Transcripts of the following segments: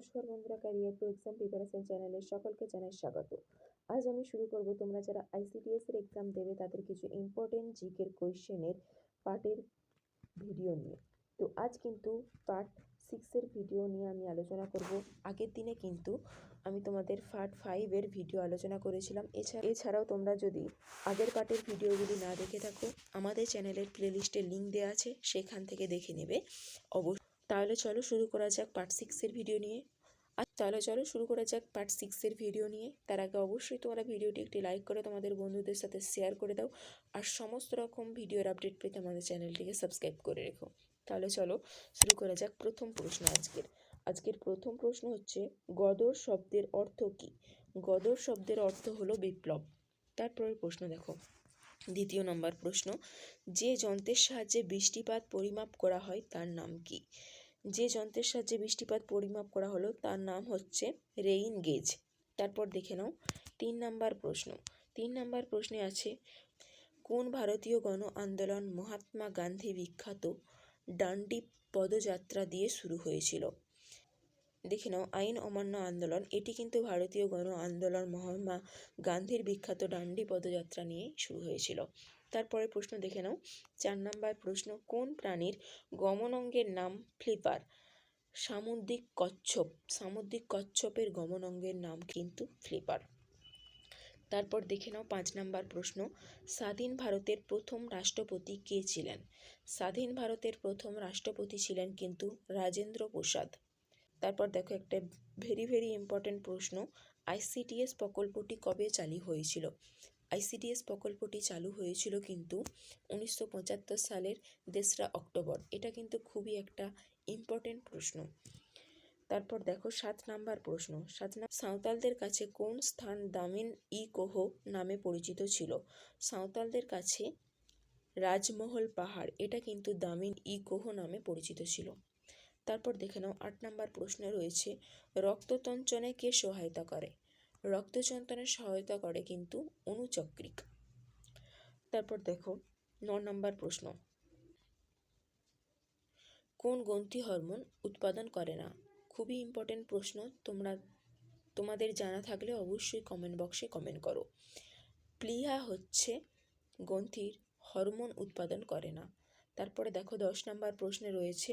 নমস্কার বন্ধুরা career two exam preparation চ্যানেলে সকলকে জানাই স্বাগত। আজ আমি শুরু করব তোমরা যারা আইসিডিএস এর এক্সাম দেবে তাদের কিছু ইম্পর্টেন্ট জিকের কোয়েশ্চেনের পার্টের ভিডিও নিয়ে। তো আজ কিন্তু পার্ট সিক্সের ভিডিও নিয়ে আমি আলোচনা করব। আগের দিনে কিন্তু আমি তোমাদের পার্ট ফাইভের ভিডিও আলোচনা করেছিলাম। এছাড়া এছাড়াও তোমরা যদি আগের পার্টের ভিডিওগুলি না দেখে থাকো, আমাদের চ্যানেলের প্লেলিস্টে লিঙ্ক দেওয়া আছে, সেখান থেকে দেখে নেবে। অবশ্যই তাহলে চলো শুরু করা যাক পার্ট সিক্সের ভিডিও নিয়ে। আর তাহলে চলো শুরু করা যাক পার্ট সিক্সের ভিডিও নিয়ে। তার আগে অবশ্যই তোমরা ভিডিওটি একটি লাইক করে তোমাদের বন্ধুদের সাথে শেয়ার করে দাও। আর সমস্ত রকম ভিডিওর আপডেট পেতে আমাদের চ্যানেলটিকে সাবস্ক্রাইব করে রেখো। তাহলে চলো শুরু করা যাক প্রথম প্রশ্ন আজকের। আজকের প্রথম প্রশ্ন হচ্ছে, গদর শব্দের অর্থ কী? গদর শব্দের অর্থ হলো বিপ্লব। তারপরের প্রশ্ন দেখো। দ্বিতীয় নম্বর প্রশ্ন, যে যন্ত্রের সাহায্যে বৃষ্টিপাত পরিমাপ করা হয় তার নাম কি? যে যন্ত্রের সাহায্যে বৃষ্টিপাত পরিমাপ করা হলো তার নাম হচ্ছে রেইন গেজ। তারপর দেখে নাও, তিন নাম্বার প্রশ্ন, তিন নাম্বার প্রশ্নে আছে, কোন ভারতীয় গণ আন্দোলন মহাত্মা গান্ধী বিখ্যাত ডান্ডি পদযাত্রা দিয়ে শুরু হয়েছিল? দেখে নাও, আইন অমান্য আন্দোলন। এটি কিন্তু ভারতীয় গণ আন্দোলন, মহাত্মা গান্ধীর বিখ্যাত ডান্ডি পদযাত্রা নিয়ে শুরু হয়েছিল। তারপরে প্রশ্ন দেখে নাও। চার নাম্বার প্রশ্ন, কোন প্রাণীর গমন অঙ্গের নাম ফ্লিপার? সামুদ্রিক কচ্ছপ। সামুদ্রিক কচ্ছপের গমন অঙ্গের নাম কিন্তু ফ্লিপার। তারপর দেখে নাও পাঁচ নাম্বার প্রশ্ন, স্বাধীন ভারতের প্রথম রাষ্ট্রপতি কে ছিলেন? স্বাধীন ভারতের প্রথম রাষ্ট্রপতি ছিলেন কিন্তু রাজেন্দ্র প্রসাদ। তারপর দেখো একটা ভেরি ভেরি ইম্পর্ট্যান্ট প্রশ্ন আইসিটিএস প্রকল্পটি কবে চালু হয়েছিল? আইসিডিএস প্রকল্পটি চালু হয়েছিল কিন্তু উনিশশো পঁচাত্তর সালের তেসরা অক্টোবর। এটা কিন্তু খুবই একটা ইম্পর্টেন্ট প্রশ্ন। তারপর দেখো সাত নাম্বার প্রশ্ন, সাত সাঁওতালদের কাছে কোন স্থান দামিন ই কোহ নামে পরিচিত ছিল? সাঁওতালদের কাছে রাজমহল পাহাড়, এটা কিন্তু দামিন ই কোহ নামে পরিচিত ছিল। তারপর দেখে নাও, আট নাম্বার প্রশ্নে রয়েছে, রক্ততঞ্চনে কে সহায়তা করে? রক্তচন্দনে সহায়তা করে কিন্তু অনুচক্রিক। তারপর দেখো, ন নম্বর প্রশ্ন, কোন গ্রন্থি হরমোন উৎপাদন করে না? খুবই ইম্পর্টেন্ট প্রশ্ন, তোমরা, তোমাদের জানা থাকলে অবশ্যই কমেন্ট বক্সে কমেন্ট করো। প্লিহা হচ্ছে গ্রন্থির হরমোন উৎপাদন করে না। তারপরে দেখো দশ নম্বর প্রশ্নে রয়েছে,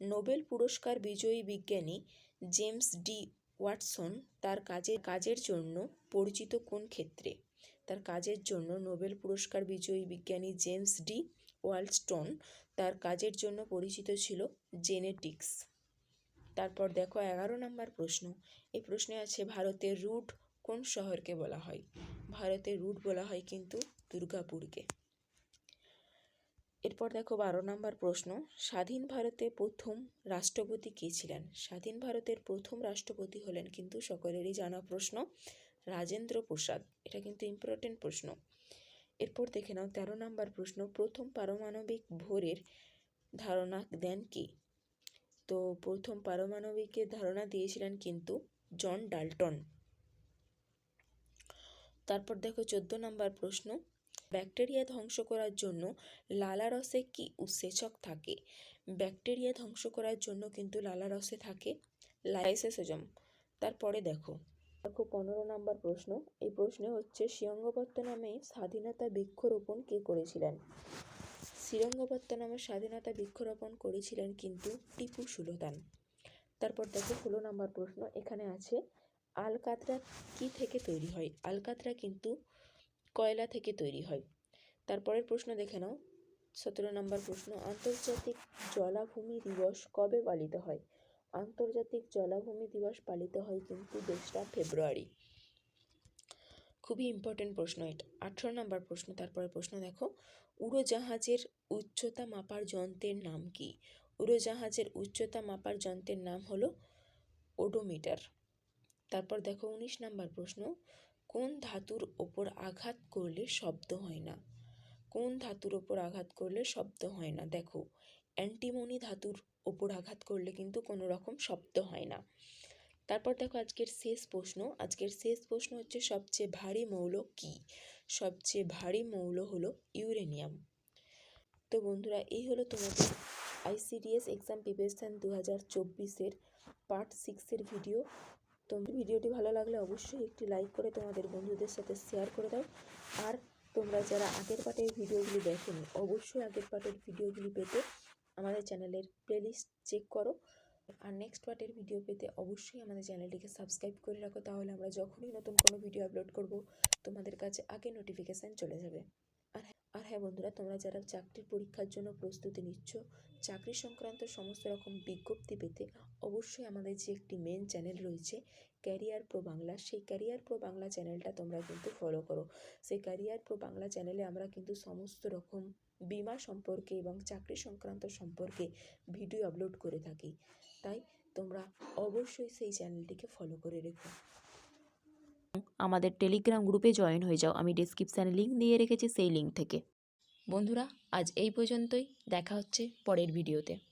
নোবেল পুরস্কার বিজয়ী বিজ্ঞানী জেমস ডি ওয়াটসন তার কাজের কাজের জন্য পরিচিত কোন ক্ষেত্রে? তার কাজের জন্য নোবেল পুরস্কার বিজয়ী বিজ্ঞানী জেমস ডি ওয়ালস্টন তার কাজের জন্য পরিচিত ছিল জেনেটিক্স। তারপর দেখো এগারো নম্বর প্রশ্ন, এই প্রশ্নে আছে ভারতের রুট কোন শহরকে বলা হয়? ভারতের রুট বলা হয় কিন্তু দুর্গাপুরকে। এরপর দেখো বারো নম্বর প্রশ্ন, স্বাধীন ভারতে প্রথম রাষ্ট্রপতি কে ছিলেন? স্বাধীন ভারতের প্রথম রাষ্ট্রপতি হলেন কিন্তু সকলেরই জানা প্রশ্ন, রাজেন্দ্র প্রসাদ। এটা কিন্তু ইম্পর্টেন্ট প্রশ্ন। এরপর দেখে নাও, তেরো নম্বর প্রশ্ন, প্রথম পারমাণবিক ভোরের ধারণা দেন কি? তো প্রথম পারমাণবিকের ধারণা দিয়েছিলেন কিন্তু জন ডাল্টন। তারপর দেখো চোদ্দ নম্বর প্রশ্ন ব্যাকটেরিয়া ধ্বংস করার জন্য লালারসে কি উৎসেচক থাকে? ব্যাকটেরিয়া ধ্বংস করার জন্য কিন্তু লালারসে থাকে লাইসোসোজম। তারপরে দেখো। দেখো, পনেরো নম্বর প্রশ্ন। এই প্রশ্নে হচ্ছে, শ্রীরঙ্গপত্ত নামে স্বাধীনতা বৃক্ষরোপণ কে করেছিলেন? শ্রীরঙ্গপত্ত নামে স্বাধীনতা বৃক্ষরোপণ করেছিলেন কিন্তু টিপু সুলতান। তারপর দেখো, ষোলো নম্বর প্রশ্ন। এখানে আছে, আলকাতরা কি থেকে তৈরি হয়? আলকাতরা কিন্তু কয়লা থেকে তৈরি হয়। তারপরের প্রশ্ন দেখে নাও। সতেরো নম্বর প্রশ্ন, আন্তর্জাতিক জলাভূমি দিবস কবে পালিত হয়? আন্তর্জাতিক জলাভূমি দিবস পালিত হয় কিন্তু দোসরা ফেব্রুয়ারি। খুবই ইম্পর্টেন্ট প্রশ্ন এটা। আঠেরো নম্বর প্রশ্ন তারপরে প্রশ্ন দেখো। উড়োজাহাজের উচ্চতা মাপার যন্ত্রের নাম কি? উড়োজাহাজের উচ্চতা মাপার যন্ত্রের নাম হলো ওডোমিটার। তারপর দেখো উনিশ নম্বর প্রশ্ন কোন ধাতুর ওপর আঘাত করলে শব্দ হয় না? কোন ধাতুর ওপর আঘাত করলে শব্দ হয় না? দেখো, অ্যান্টিমনি ধাতুর ওপর আঘাত করলে কিন্তু কোনো রকম শব্দ হয় না। তারপর দেখো আজকের শেষ প্রশ্ন। আজকের শেষ প্রশ্ন হচ্ছে সবচেয়ে ভারী মৌল কি? সবচেয়ে ভারী মৌল হলো ইউরেনিয়াম। তো বন্ধুরা, এই হলো তোমাদের আইসিডিএস এক্সাম প্রিপারেশান দু হাজার চব্বিশের পার্ট সিক্সের ভিডিও তোমরা ভিডিওটি ভালো লাগলে অবশ্যই একটি লাইক করে তোমাদের বন্ধুদের সাথে শেয়ার করে দাও। আর তোমরা যারা আগের পার্টের ভিডিওগুলি দেখোনি, অবশ্যই আগের পার্টের ভিডিওগুলি পেতে আমাদের চ্যানেলের প্লেলিস্ট চেক করো। আর নেক্সট পার্টের ভিডিও পেতে অবশ্যই আমাদের চ্যানেলটিকে সাবস্ক্রাইব করে রাখো, তাহলে আমরা যখনই নতুন কোনো ভিডিও আপলোড করব, তোমাদের কাছে আগে নোটিফিকেশান চলে যাবে। আর আর হ্যাঁ বন্ধুরা, তোমরা যারা চাকরির পরীক্ষার জন্য প্রস্তুতি নিচ্ছ, চাকরি সংক্রান্ত সমস্ত রকম বিজ্ঞপ্তি পেতে অবশ্যই আমাদের যে একটি মেন চ্যানেল রয়েছে ক্যারিয়ার প্রো বাংলা সেই ক্যারিয়ার প্রো বাংলা চ্যানেলটা তোমরা কিন্তু ফলো করো। সেই ক্যারিয়ার প্রো বাংলা চ্যানেলে আমরা কিন্তু সমস্ত রকম বিমা সম্পর্কে এবং চাকরি সংক্রান্ত সম্পর্কে ভিডিও আপলোড করে থাকি। তাই তোমরা অবশ্যই সেই চ্যানেলটিকে ফলো করে রেখো। আমাদের টেলিগ্রাম গ্রুপে জয়েন হয়ে যাও। আমি ডিসক্রিপশানে লিঙ্ক দিয়ে রেখেছি, সেই লিঙ্ক থেকে। বন্ধুরা, আজ এই পর্যন্তই। দেখা হচ্ছে পরের ভিডিওতে